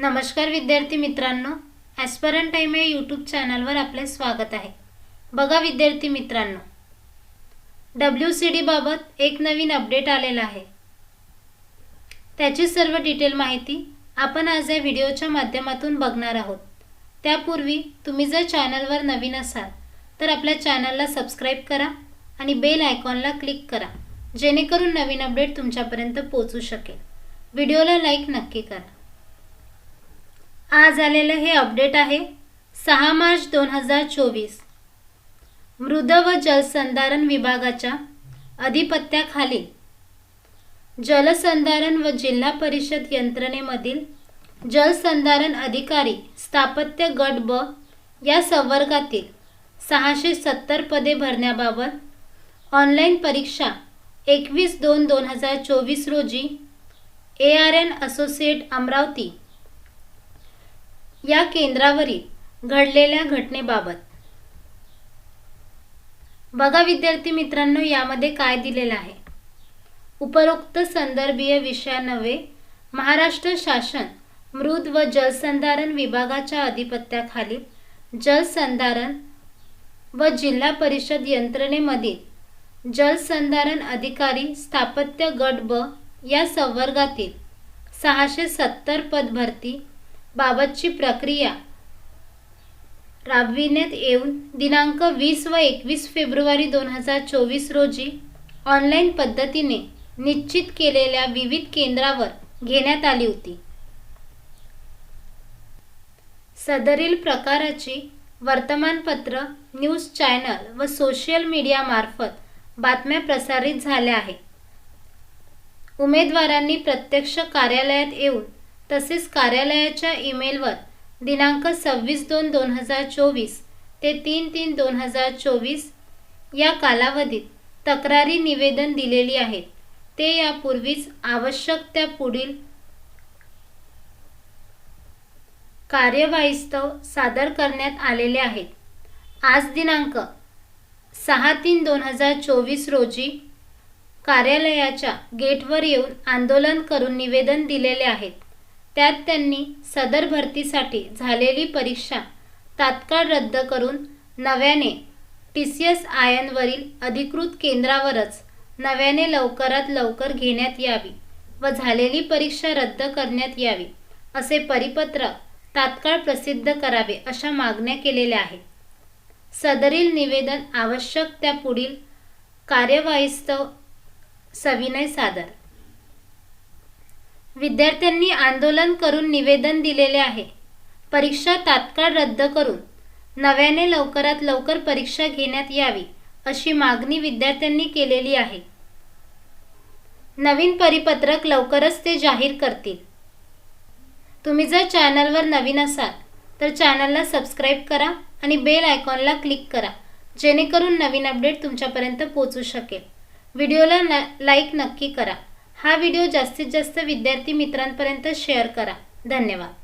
नमस्कार विद्यार्थी मित्रांनो ॲस्परन टाईम या यूट्यूब चॅनलवर आपले स्वागत आहे. बघा विद्यार्थी मित्रांनो डब्ल्यू सी डीबाबत एक नवीन अपडेट आलेला आहे. त्याची सर्व डिटेल माहिती आपण आज या व्हिडिओच्या माध्यमातून बघणार आहोत. त्यापूर्वी तुम्ही जर चॅनलवर नवीन असाल तर आपल्या चॅनलला सबस्क्राईब करा आणि बेल आयकॉनला क्लिक करा जेणेकरून नवीन अपडेट तुमच्यापर्यंत पोचू शकेल. व्हिडिओला लाईक नक्की करा. आज आलेलं हे अपडेट आहे सहा मार्च दोन हजार चोवीस. मृद व जलसंधारण विभागाच्या अधिपत्याखाली जलसंधारण व जिल्हा परिषद यंत्रणेमधील जलसंधारण अधिकारी स्थापत्य गट ब या संवर्गातील सहाशे सत्तर पदे भरण्याबाबत ऑनलाईन परीक्षा एकवीस दोन दोन हजार चोवीस रोजी A R N associate Amravati या केंद्रावरील घडलेल्या घटनेबाबत. बघा विद्यार्थी मित्रांनो यामध्ये काय दिलेलं आहे? उपरोक्त संदर्भीय विषयानवे महाराष्ट्र शासन मृद व जलसंधारण विभागाच्या अधिपत्याखाली जलसंधारण व जिल्हा परिषद यंत्रणेमधील जलसंधारण अधिकारी स्थापत्य गट ब या संवर्गातील सहाशे सत्तर पदभरती बाबतची प्रक्रिया. राबविण्यात येऊन दिनांक वीस व एकवीस फेब्रुवारी दोन हजार चोवीस रोजी ऑनलाईन पद्धतीने निश्चित केलेल्या विविध केंद्रावर घेण्यात आली होती. सदरील प्रकाराची वर्तमानपत्र न्यूज चॅनल व सोशल मीडियामार्फत बातम्या प्रसारित झाल्या आहेत. उमेदवारांनी प्रत्यक्ष कार्यालयात येऊन तसेच कार्यालयाच्या ईमेलवर दिनांक सव्वीस दोन दोन हजार चोवीस ते तीन तीन दोन हजार चोवीस या कालावधीत तक्रारी निवेदन दिलेली आहेत. ते यापूर्वीच आवश्यक त्या पुढील कार्यवाहीस्तव सादर करण्यात आलेले आहेत. आज दिनांक सहा तीन दोन हजार चोवीस रोजी कार्यालयाच्या गेटवर येऊन आंदोलन करून निवेदन दिलेले आहेत. त्यात त्यांनी सदर भरतीसाठी झालेली परीक्षा तात्काळ रद्द करून नव्याने टी सी एस आयनवरील अधिकृत केंद्रावरच नव्याने लवकरात लवकर घेण्यात यावी व झालेली परीक्षा रद्द करण्यात यावी असे परिपत्र तात्काळ प्रसिद्ध करावे अशा मागण्या केलेल्या आहेत. सदरील निवेदन आवश्यक त्या पुढील कार्यवाहीस्तव सविनय सादर. विद्यार्थ्यांनी आंदोलन करून निवेदन दिलेले आहे. परीक्षा तात्काळ रद्द करून नव्याने लवकरात लवकर परीक्षा घेण्यात यावी अशी मागणी विद्यार्थ्यांनी केलेली आहे. नवीन परिपत्रक लवकरच ते जाहीर करतील. तुम्ही जर चॅनलवर नवीन असाल तर चॅनलला सबस्क्राईब करा आणि बेल आयकॉनला क्लिक करा जेणेकरून नवीन अपडेट तुमच्यापर्यंत पोचू शकेल. व्हिडिओला न लाईक नक्की करा. हा व्हिडिओ जास्तीत जास्त विद्यार्थी मित्रांपर्यंत शेअर करा. धन्यवाद.